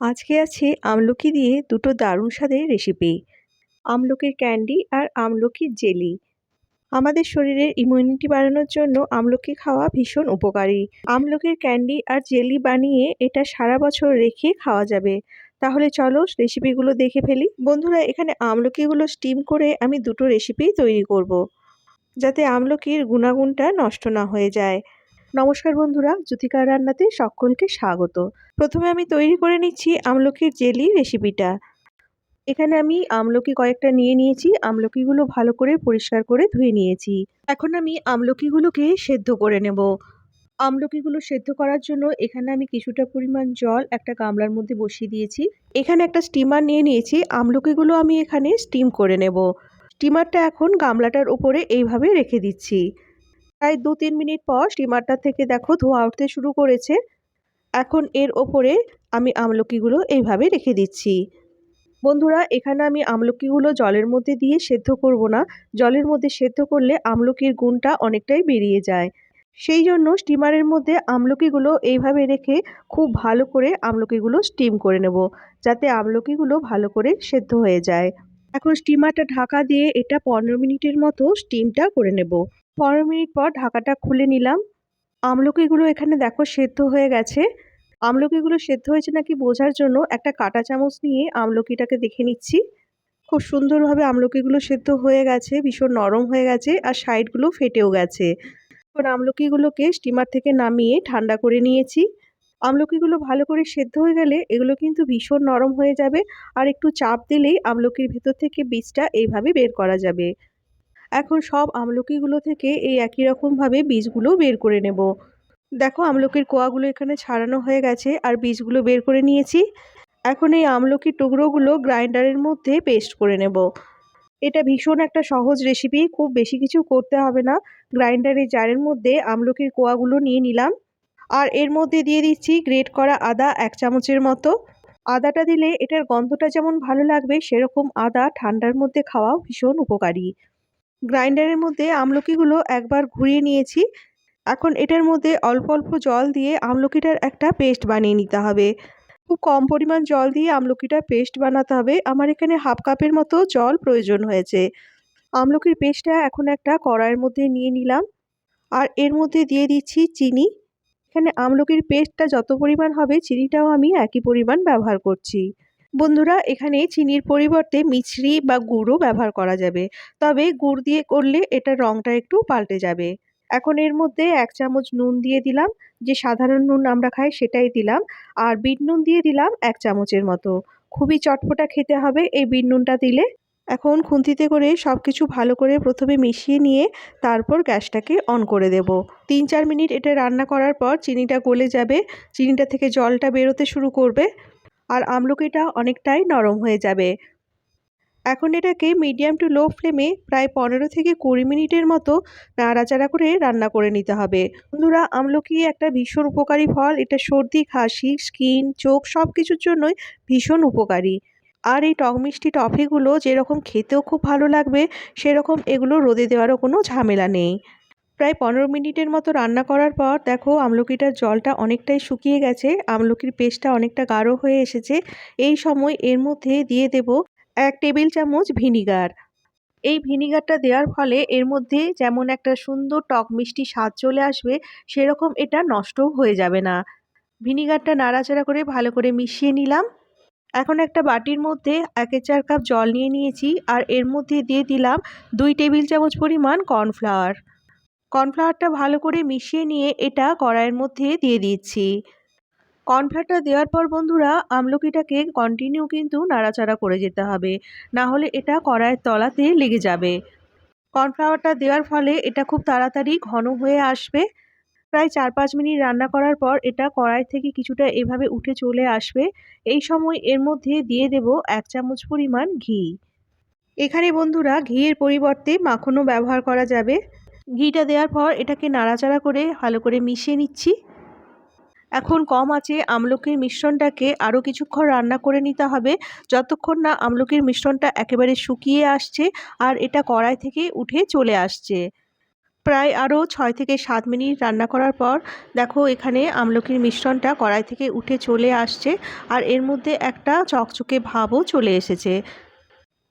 আজকে আছে আমলকি দিয়ে দুটো দারুণ স্বাদের রেসিপি আমলকির ক্যান্ডি আর আমলকির জেলি আমাদের শরীরের ইমিউনিটি বাড়ানোর জন্য আমলকি খাওয়া ভীষণ উপকারী। আমলকির ক্যান্ডি আর জেলি বানিয়ে এটা সারা বছর রেখে খাওয়া যাবে। তাহলে চলো রেসিপিগুলো দেখে ফেলি। বন্ধুরা, এখানে আমলকিগুলো স্টিম করে আমি দুটো রেসিপি তৈরি করব। যাতে আমলকির গুণাগুণটা নষ্ট না হয়ে যায়। নমস্কার বন্ধুরা জ্যোতিকার রান্নাতে সকলকে স্বাগত। প্রথমে আমি তৈরি করে নিচ্ছি আমলকির জেলি রেসিপিটা। এখানে আমি আমলকি কয়েকটা নিয়ে নিয়েছি, আমলকিগুলো ভালো করে পরিষ্কার করে ধুয়ে নিয়েছি। এখন আমি আমলকিগুলোকে সেদ্ধ করে নেব। আমলকিগুলো সেদ্ধ করার জন্য এখানে আমি কিছুটা পরিমাণ জল একটা গামলার মধ্যে বসিয়ে দিয়েছি। এখানে একটা স্টিমার নিয়ে নিয়েছি, আমলকিগুলো আমি এখানে স্টিম করে নেব। স্টিমারটা এখন গামলাটার উপরে এইভাবে রেখে দিচ্ছি। প্রায় দু তিন মিনিট পর স্টিমারটা থেকে দেখো ধোয়া উঠতে শুরু করেছে। এখন এর ওপরে আমি আমলকিগুলো এইভাবে রেখে দিচ্ছি। বন্ধুরা, এখানে আমি আমলকিগুলো জলের মধ্যে দিয়ে সেদ্ধ করব না। জলের মধ্যে সেদ্ধ করলে আমলকির গুণটা অনেকটাই বেরিয়ে যায়। সেই জন্য স্টিমারের মধ্যে আমলকিগুলো এইভাবে রেখে খুব ভালো করে আমলকিগুলো স্টিম করে নেব, যাতে আমলকিগুলো ভালো করে সেদ্ধ হয়ে যায়। এখন স্টিমারটা ঢাকা দিয়ে এটা পনেরো মিনিটের মতো স্টিমটা করে নেব। পনেরো মিনিট পর ঢাকাটা খুলে নিলাম। আমলকিগুলো এখানে দেখো সেদ্ধ হয়ে গেছে। আমলকিগুলো সেদ্ধ হয়েছে নাকি বোঝার জন্য একটা কাঁটা চামচ নিয়ে আমলকিটাকে দেখে নিচ্ছি। খুব সুন্দরভাবে আমলকিগুলো সেদ্ধ হয়ে গেছে, ভীষণ নরম হয়ে গেছে আর সাইডগুলো ফেটেও গেছে। এখন আমলকিগুলোকে স্টিমার থেকে নামিয়ে ঠান্ডা করে নিয়েছি। আমলকিগুলো ভালো করে সেদ্ধ হয়ে গেলে এগুলো কিন্তু ভীষণ নরম হয়ে যাবে আর একটু চাপ দিলেই আমলকির ভেতর থেকে বীজটা এইভাবে বের করা যাবে। এখন সব আমলকিগুলো থেকে এই একই রকমভাবে বীজগুলো বের করে নেব। দেখো আমলকির কোয়াগুলো এখানে ছাড়ানো হয়ে গেছে আর বীজগুলো বের করে নিয়েছি। এখন এই আমলকির টুকরোগুলো গ্রাইন্ডারের মধ্যে পেস্ট করে নেব। এটা ভীষণ একটা সহজ রেসিপি, খুব বেশি কিছু করতে হবে না। গ্রাইন্ডারের জারের মধ্যে আমলকির কোয়াগুলো নিয়ে নিলাম। আর এর মধ্যে দিয়ে দিচ্ছি গ্রেট করা আদা এক চামচের মতো। আদাটা দিলে এটার গন্ধটা যেমন ভালো লাগবে, সেরকম আদা ঠান্ডার মধ্যে খাওয়াও ভীষণ উপকারী। গ্রাইন্ডারের মধ্যে আমলকিগুলো একবার ঘুরিয়ে নিয়েছি। এখন এটার মধ্যে অল্প অল্প জল দিয়ে আমলকিটার একটা পেস্ট বানিয়ে নিতে হবে। খুব কম পরিমাণ জল দিয়ে আমলকিটার পেস্ট বানাতে হবে। আমার এখানে হাফ কাপের মতো জল প্রয়োজন হয়েছে। আমলকির পেস্টটা এখন একটা কড়াইয়ের মধ্যে নিয়ে নিলাম। আর এর মধ্যে দিয়ে দিচ্ছি চিনি। এখানে আমলকির পেস্টটা যত পরিমাণ হবে, চিনিটাও আমি একই পরিমাণ ব্যবহার করছি। বন্ধুরা, এখানে চিনির পরিবর্তে মিছরি বা গুড়ও ব্যবহার করা যাবে। তবে গুড় দিয়ে করলে এটার রঙটা একটু পাল্টে যাবে। এখন এর মধ্যে এক চামচ নুন দিয়ে দিলাম, যে সাধারণ নুন আমরা খাই সেটাই দিলাম, আর বিট নুন দিয়ে দিলাম এক চামচের মতো। খুবই চটপটা খেতে হবে এই বিট নুনটা দিলে। এখন খুন্তিতে করে সব কিছু ভালো করে প্রথমে মিশিয়ে নিয়ে তারপর গ্যাসটাকে অন করে দেব। তিন চার মিনিট এটা রান্না করার পর চিনিটা গলে যাবে, চিনিটা থেকে জলটা বেরোতে শুরু করবে। আর আমলকিটা অনেকটাই নরম হয়ে যাবে। এখন এটাকে মিডিয়াম টু লো ফ্লেমে প্রায় পনেরো থেকে কুড়ি মিনিটের মতো নাড়াচাড়া করে রান্না করে নিতে হবে। বন্ধুরা, আমলকি একটা ভীষণ উপকারী ফল? এটা সর্দি, খাসি স্কিন চোখ সব কিছুর জন্যই ভীষণ উপকারী। আর এই টক মিষ্টি টফিগুলো যেরকম খেতেও খুব ভালো লাগবে, সেরকম এগুলো রোদে দেওয়ারও কোনো ঝামেলা নেই। প্রায় পনেরো মিনিটের মতো রান্না করার পর দেখো আমলকিটার জলটা অনেকটাই শুকিয়ে গেছে, আমলকির পেস্টটা অনেকটা গাঢ় হয়ে এসেছে। এই সময় এর মধ্যে দিয়ে দেব এক টেবিল চামচ ভিনিগার। এই ভিনিগারটা দেওয়ার ফলে এর মধ্যে যেমন একটা সুন্দর টক মিষ্টি স্বাদ চলে আসবে, সেরকম এটা নষ্টও হয়ে যাবে না। ভিনিগারটা নাড়াচাড়া করে ভালো করে মিশিয়ে নিলাম। এখন একটা বাটির মধ্যে একে চার কাপ জল নিয়ে নিয়েছি, আর এর মধ্যে দিয়ে দিলাম দুই টেবিল চামচ পরিমাণ কর্নফ্লাওয়ার। কর্নফ্লাওয়ারটা ভালো করে মিশিয়ে নিয়ে এটা কড়াইয়ের মধ্যে দিয়ে দিচ্ছি। কর্নফ্লাওয়ারটা দেওয়ার পর বন্ধুরা, আমলকিটাকে কন্টিনিউ কিন্তু নাড়াচাড়া করে যেতে হবে। না হলে এটা কড়াইয়ের তলাতে লেগে যাবে। কর্নফ্লাওয়ারটা দেওয়ার ফলে এটা খুব তাড়াতাড়ি ঘন হয়ে আসবে। প্রায় চার পাঁচ মিনিট রান্না করার পর এটা কড়াই থেকে কিছুটা এভাবে উঠে চলে আসবে। এই সময় এর মধ্যে দিয়ে দেব এক চামচ পরিমাণ ঘি। এখানে বন্ধুরা, ঘিয়ের পরিবর্তে মাখনও ব্যবহার করা যাবে। ঘিটা দেওয়ার পর এটাকে নাড়াচাড়া করে ভালো করে মিশিয়ে নিচ্ছি। এখন কম আছে আমলকির মিশ্রণটাকে আরও কিছুক্ষণ রান্না করে নিতে হবে। যতক্ষণ না আমলকির মিশ্রণটা একেবারে শুকিয়ে আসছে আর এটা কড়াই থেকে উঠে চলে আসছে। প্রায় আরও ছয় থেকে সাত মিনিট রান্না করার পর দেখো এখানে আমলকির মিশ্রণটা কড়াই থেকে উঠে চলে আসছে আর এর মধ্যে একটা চকচকে ভাবও চলে এসেছে।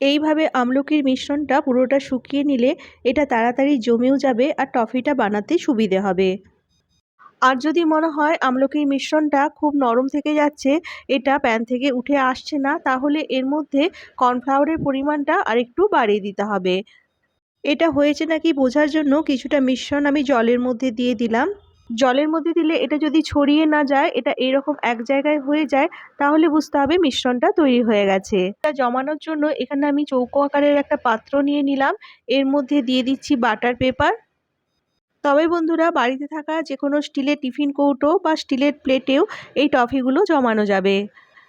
এইভাবে আমলকির মিশ্রণটা পুরোটা শুকিয়ে নিলে এটা তাড়াতাড়ি জমেও যাবে আর টফিটা বানাতে সুবিধে হবে। আর যদি মনে হয় আমলকির মিশ্রণটা খুব নরম থেকে যাচ্ছে, এটা প্যান থেকে উঠে আসছে না, তাহলে এর মধ্যে কর্নফ্লাওয়ারের পরিমাণটা আরেকটু বাড়িয়ে দিতে হবে। এটা হয়েছে নাকি বোঝার জন্য কিছুটা মিশ্রণ আমি জলের মধ্যে দিয়ে দিলাম। জলের মধ্যে দিলে এটা যদি ছড়িয়ে না যায়, এটা এরকম এক জায়গায় হয়ে যায়, তাহলে বুঝতে হবে মিশ্রণটা তৈরি হয়ে গেছে। এটা জমানোর জন্য এখানে আমি চৌকো আকারের একটা পাত্র নিয়ে নিলাম। এর মধ্যে দিয়ে দিচ্ছি বাটার পেপার। তবে বন্ধুরা, বাড়িতে থাকা যে কোনো স্টিলের টিফিন কৌটো বা স্টিলের প্লেটেও এই টফিগুলো জমানো যাবে।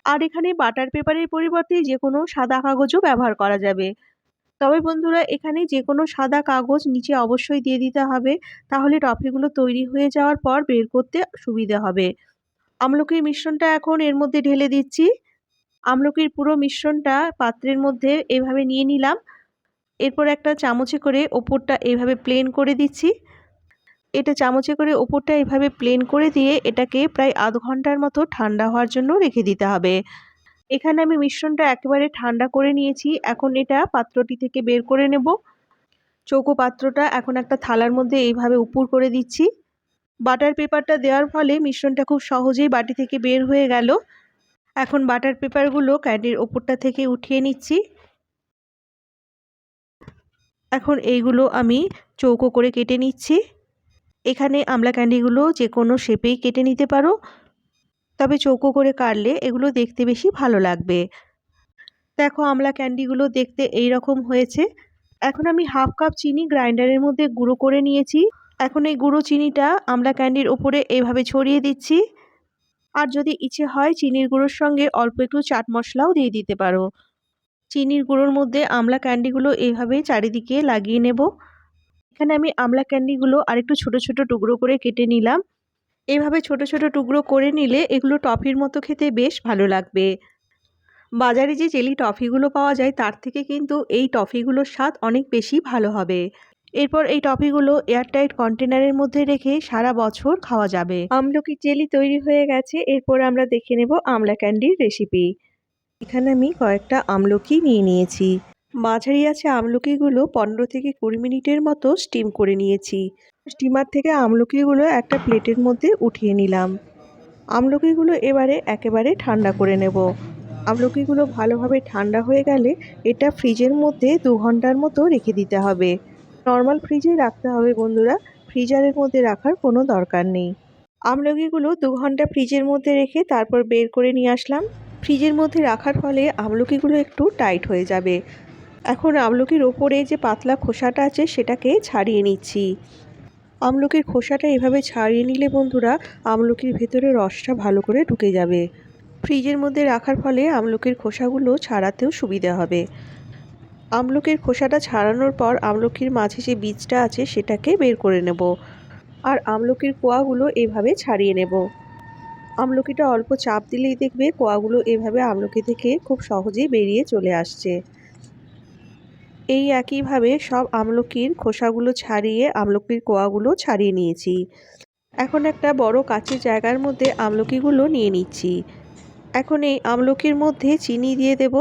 আর এখানে বাটার পেপারের পরিবর্তে যে কোনো সাদা কাগজও ব্যবহার করা যাবে। তবে বন্ধুরা, এখানে যে কোনো সাদা কাগজ নিচে অবশ্যই দিয়ে দিতে হবে। তাহলে টফিগুলো তৈরি হয়ে যাওয়ার পর বের করতে সুবিধে হবে। আমলকির মিশ্রণটা এখন এর মধ্যে ঢেলে দিচ্ছি। আমলকির পুরো মিশ্রণটা পাত্রের মধ্যে এভাবে নিয়ে নিলাম। এরপর একটা চামচে করে ওপরটা এভাবে প্লেন করে দিচ্ছি। এটা চামচে করে ওপরটা এভাবে প্লেন করে দিয়ে এটাকে প্রায় আধ ঘণ্টার মতো ঠান্ডা হওয়ার জন্য রেখে দিতে হবে। এখানে আমি মিশ্রণটা একেবারে ঠান্ডা করে নিয়েছি। এখন এটা পাত্রটি থেকে বের করে নেব। চৌকো পাত্রটা এখন একটা থালার মধ্যে এইভাবে উপুর করে দিচ্ছি। বাটার পেপারটা দেওয়ার ফলে মিশ্রণটা খুব সহজেই বাটি থেকে বের হয়ে গেল। এখন বাটার পেপারগুলো ক্যান্ডির ওপরটা থেকে উঠিয়ে নিচ্ছি। এখন এইগুলো আমি চৌকো করে কেটে নিচ্ছি। এখানে আমলা ক্যান্ডিগুলো যে কোনো শেপেই কেটে নিতে পারো। তবে চৌকো করে কাটলে এগুলো দেখতে বেশি ভালো লাগবে। দেখো আমলা ক্যান্ডিগুলো দেখতে এই রকম হয়েছে। এখন আমি হাফ কাপ চিনি গ্রাইন্ডারের মধ্যে গুঁড়ো করে নিয়েছি। এখন এই গুঁড়ো চিনিটা আমলা ক্যান্ডির ওপরে এইভাবে ছড়িয়ে দিচ্ছি। আর যদি ইচ্ছে হয় চিনির গুঁড়োর সঙ্গে অল্প একটু চাট মশলাও দিয়ে দিতে পারো। চিনির গুঁড়োর মধ্যে আমলা ক্যান্ডিগুলো এইভাবে চারিদিকে লাগিয়ে নেব। এখানে আমি আমলা ক্যান্ডিগুলো আরেকটু ছোট ছোট টুকরো করে কেটে নিলাম। এভাবে ছোট ছোট টুকরো করে নিলে এগুলো টফির মতো খেতে বেশ ভালো লাগবে। বাজারে যে জেলি টফিগুলো পাওয়া যায়, তার থেকে কিন্তু এই টফিগুলোর স্বাদ অনেক বেশি ভালো হবে। এরপর এই টফিগুলো এয়ারটাইট কন্টেনারের মধ্যে রেখে সারা বছর খাওয়া যাবে। আমলকি জেলি তৈরি হয়ে গেছে। এরপর আমরা দেখে নেব আমলা ক্যান্ডির রেসিপি। এখানে আমি কয়েকটা আমলকি নিয়ে নিয়েছি। মাঝারি আছে আমলকিগুলো পনেরো থেকে কুড়ি মিনিটের মতো স্টিম করে নিয়েছি। স্টিমার থেকে আমলকিগুলো একটা প্লেটের মধ্যে উঠিয়ে নিলাম। আমলকিগুলো এবারে একেবারে ঠান্ডা করে নেব। আমলকিগুলো ভালোভাবে ঠান্ডা হয়ে গেলে এটা ফ্রিজের মধ্যে দু ঘণ্টার মতো রেখে দিতে হবে। নর্মাল ফ্রিজে রাখতে হবে বন্ধুরা, ফ্রিজারের মধ্যে রাখার কোনো দরকার নেই। আমলকিগুলো দু ঘণ্টা ফ্রিজের মধ্যে রেখে তারপর বের করে নিয়ে আসলাম। ফ্রিজের মধ্যে রাখার ফলে আমলকিগুলো একটু টাইট হয়ে যাবে। এখন আমলকির ওপরে যে পাতলা খোসাটা আছে সেটাকে ছাড়িয়ে নিচ্ছি। আমলকির খোসাটা এভাবে ছাড়িয়ে নিলে বন্ধুরা, আমলকির ভেতরে রসটা ভালো করে ঢুকে যাবে। ফ্রিজের মধ্যে রাখার ফলে আমলকির খোসাগুলো ছাড়াতেও সুবিধা হবে। আমলকির খোসাটা ছাড়ানোর পর আমলকির মাঝে যে বীজটা আছে সেটাকে বের করে নেব আর আমলকির কোয়াগুলো এভাবে ছাড়িয়ে নেব। আমলকিটা অল্প চাপ দিলেই দেখবে কোয়াগুলো এভাবে আমলকি থেকে খুব সহজেই বেরিয়ে চলে আসছে। এই একইভাবে সব আমলকির খোসাগুলো ছাড়িয়ে, আমলকির কোয়াগুলো ছাড়িয়ে নিয়েছি। এখন একটা বড় কাচের জায়গার মধ্যে আমলকিগুলো নিয়ে নিচ্ছি। এখন এই আমলকির মধ্যে চিনি দিয়ে দেব।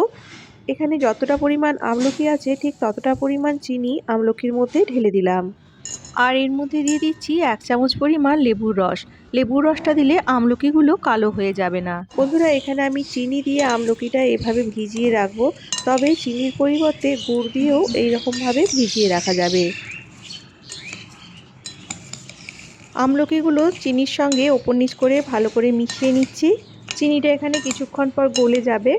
এখানে যতটা পরিমাণ আমলকি আছে, ঠিক ততটা পরিমাণ চিনি আমলকির মধ্যে ঢেলে দিলাম। আর এর মধ্যে দিয়ে দিচ্ছি এক চামচ পরিমাণ লেবুর রস। লেবুর রসটা দিলে আমলকিগুলো কালো হয়ে যাবে না। বন্ধুরা, এখানে আমি চিনি দিয়ে আমলকিটা এভাবে ভিজিয়ে রাখব। তবে চিনির পরিবর্তে গুড় দিয়েও এইরকমভাবে ভিজিয়ে রাখা যাবে। আমলকিগুলো চিনির সঙ্গে ওপর নিচ করে ভালো করে মিশিয়ে নিচ্ছি। চিনিটা এখানে কিছুক্ষণ পর গলে যাবে।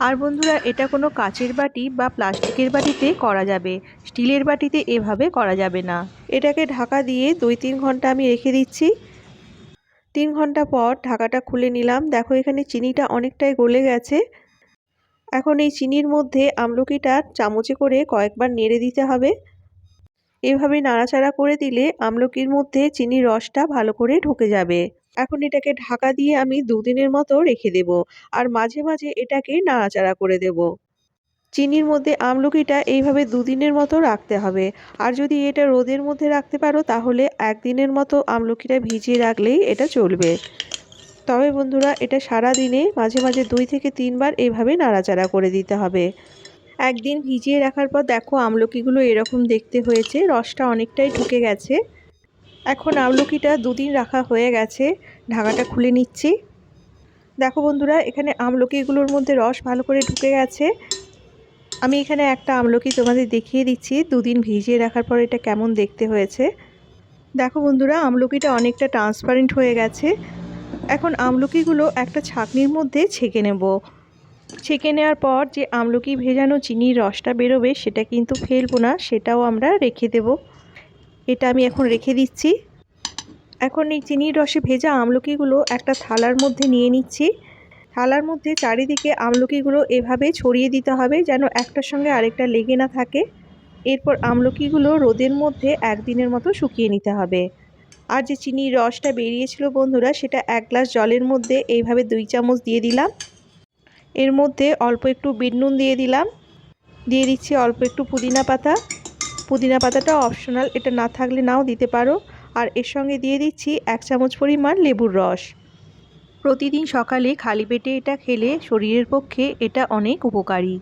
আর বন্ধুরা, এটা কোনো কাচের বাটি বা প্লাস্টিকের বাটিতে করা যাবে। স্টিলের বাটিতে এভাবে করা যাবে না। এটাকে ঢাকা দিয়ে দুই তিন ঘণ্টা আমি রেখে দিচ্ছি। তিন ঘণ্টা পর ঢাকাটা খুলে নিলাম। দেখো, এখানে চিনিটা অনেকটাই গলে গেছে। এখন এই চিনির মধ্যে আমলকিটা চামচে করে কয়েকবার নেড়ে দিতে হবে। এভাবে নাড়াচাড়া করে দিলে আমলকির মধ্যে চিনির রসটা ভালো করে ঢুকে যাবে। এখন এটাকে ঢাকা দিয়ে আমি দুদিনের মতো রেখে দেব আর মাঝে মাঝে এটাকে নাড়াচাড়া করে দেব। চিনির মধ্যে আমলকিটা এইভাবে দুদিনের মতো রাখতে হবে। আর যদি এটা রোদের মধ্যে রাখতে পারো, তাহলে একদিনের মতো আমলকিটা ভিজিয়ে রাখলেই এটা চলবে। তবে বন্ধুরা, এটা সারা দিনে মাঝে মাঝে দুই থেকে তিনবার এইভাবে নাড়াচাড়া করে দিতে হবে। একদিন ভিজিয়ে রাখার পর দেখো আমলকিগুলো এরকম দেখতে হয়েছে, রসটা অনেকটাই ঢুকে গেছে। এখন আমলকিটা দুদিন রাখা হয়ে গেছে, ঢাকাটা খুলে নিচ্ছি। দেখো বন্ধুরা, এখানে আমলকিগুলোর মধ্যে রস ভালো করে ঢুকে গেছে। আমি এখানে একটা আমলকি তোমাদের দেখিয়ে দিচ্ছি, দুদিন ভিজিয়ে রাখার পর এটা কেমন দেখতে হয়েছে। দেখো বন্ধুরা, আমলকিটা অনেকটা ট্রান্সপারেন্ট হয়ে গেছে। এখন আমলকিগুলো একটা ছাঁকনির মধ্যে ছেঁকে নেব। ছেঁকে নেওয়ার পর যে আমলকি ভেজানো চিনির রসটা বেরোবে, সেটা কিন্তু ফেলব না, সেটাও আমরা রেখে দেব। এটা আমি এখন রেখে দিচ্ছি। এখন এই চিনির রসে ভেজা আমলকিগুলো একটা থালার মধ্যে নিয়ে নিচ্ছি। থালার মধ্যে চারিদিকে আমলকিগুলো এভাবে ছড়িয়ে দিতে হবে যেন একটার সঙ্গে আরেকটা লেগে না থাকে। এরপর আমলকিগুলো রোদের মধ্যে একদিনের মতো শুকিয়ে নিতে হবে। আর যে চিনির রসটা বেরিয়েছিল বন্ধুরা, সেটা এক গ্লাস জলের মধ্যে এইভাবে দুই চামচ দিয়ে দিলাম। এর মধ্যে অল্প একটু বিট নুন দিয়ে দিলাম। দিয়ে দিচ্ছি অল্প একটু পুদিনা পাতা। পুদিনা পাতাটা অপশনাল এটা না থাকলে নাও দিতে পারো। আর এর সঙ্গে দিয়ে দিচ্ছি এক চামচ পরিমাণ লেবুর রস। প্রতিদিন সকালে খালি পেটে এটা খেলে শরীরের পক্ষে এটা অনেক উপকারী।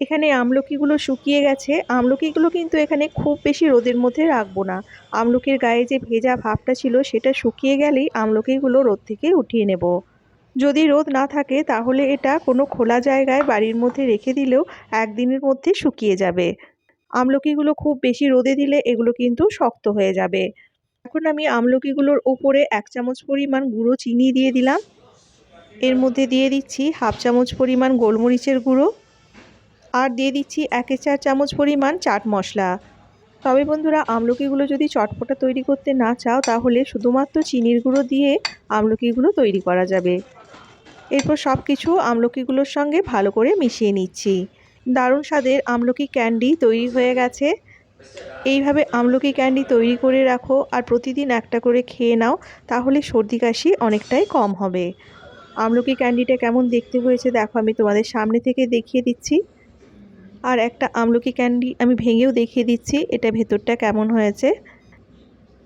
এখানে আমলকিগুলো শুকিয়ে গেছে। আমলকিগুলো কিন্তু এখানে খুব বেশি রোদের মধ্যে রাখব না। আমলকির গায়ে যে ভেজা ভাবটা ছিল, সেটা শুকিয়ে গেলেই আমলকিগুলো রোদ থেকে উঠিয়ে নেব। যদি রোদ না থাকে, তাহলে এটা কোনো খোলা জায়গায় বাড়ির মধ্যে রেখে দিলেও একদিনের মধ্যে শুকিয়ে যাবে। আমলকিগুলো খুব বেশি রোদে দিলে এগুলো কিন্তু শক্ত হয়ে যাবে। এখন আমি আমলকিগুলোর ওপরে এক চামচ পরিমাণ গুঁড়ো চিনি দিয়ে দিলাম। এর মধ্যে দিয়ে দিচ্ছি হাফ চামচ পরিমাণ গোলমরিচের গুঁড়ো আর দিয়ে দিচ্ছি একে চার চামচ পরিমাণ চাট মশলা। তবে বন্ধুরা, আমলকিগুলো যদি চটপটা তৈরি করতে না চাও, তাহলে শুধুমাত্র চিনির গুঁড়ো দিয়ে আমলকিগুলো তৈরি করা যাবে। এরপর সব কিছু আমলকিগুলোর সঙ্গে ভালো করে মিশিয়ে নিচ্ছি। দারুণ স্বাদের আমলকি ক্যান্ডি তৈরি হয়ে গেছে। এইভাবে আমলকি ক্যান্ডি তৈরি করে রাখো আর প্রতিদিন একটা করে খেয়ে নাও, তাহলে সর্দি কাশি অনেকটাই কম হবে। আমলকি ক্যান্ডিটা কেমন দেখতে হয়েছে দেখো, আমি তোমাদের সামনে থেকে দেখিয়ে দিচ্ছি। আর একটা আমলকি ক্যান্ডি আমি ভেঙেও দেখিয়ে দিচ্ছি, এটা ভেতরটা কেমন হয়েছে।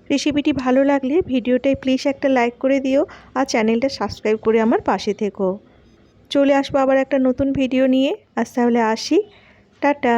রেসিপিটি ভালো লাগলে ভিডিওটায় প্লিজ একটা লাইক করে দিও আর চ্যানেলটা সাবস্ক্রাইব করে আমার পাশে থেকো। চলে আসব আবার একটা নতুন ভিডিও নিয়ে। আজ তাহলে আসি। টাটা।